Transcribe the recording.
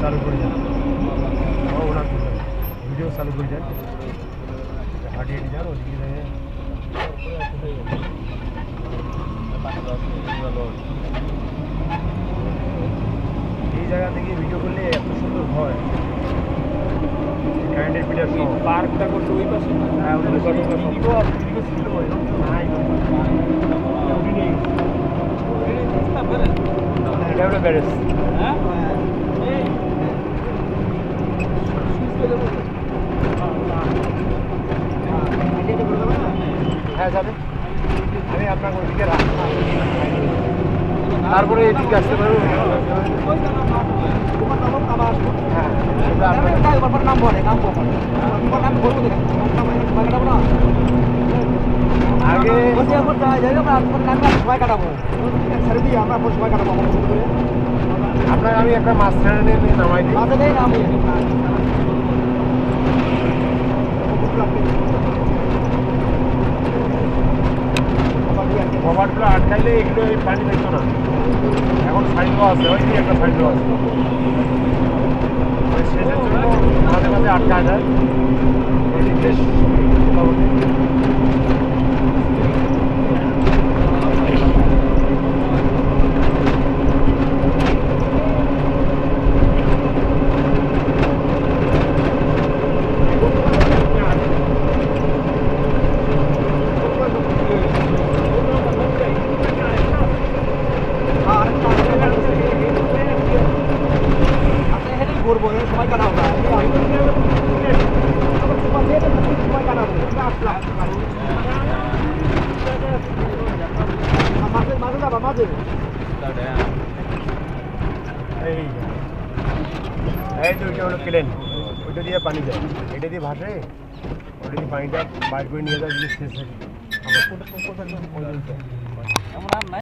চালু করে যান আমার ওনার ভিডিও চালু করে যান হাঁটি হাঁটি যান ওদিকে এই জায়গা থেকে ভিডিও করলে এত সুন্দর হয়। কারেন্টের পিটার সহ। পার্কটা করছে ওই পাশে? হ্যাঁ ওই পাশে ভিডিও ছিল নাই এটা হলো ব্যারেজ হ্যাঁ? যাবে। আমি আপনার ওইদিকে তারপরে এদিকে আসতে পারব। হ্যাঁ আপনার- আমি একটা মাছ ছেড়ে নিয়ে নামাই দিই। কভারগুলো আটকাইলে এগুলো এই পানি দেখতো না এখন সাইড আছে ওই যে একটা সাইড আছে ওই শেষের জন্য মাঝে মাঝে আটকা যায় ওই দিক দিয়ে মোটামুটি এই এই যে ওইটা হলো প্লেন ওইটা দিয়ে পানি যায় এটা দিয়ে ভাসে, ওইটা দিয়ে পানিটা বাইর করে নিয়ে যায় যদি শেষ কোথায় কোথায়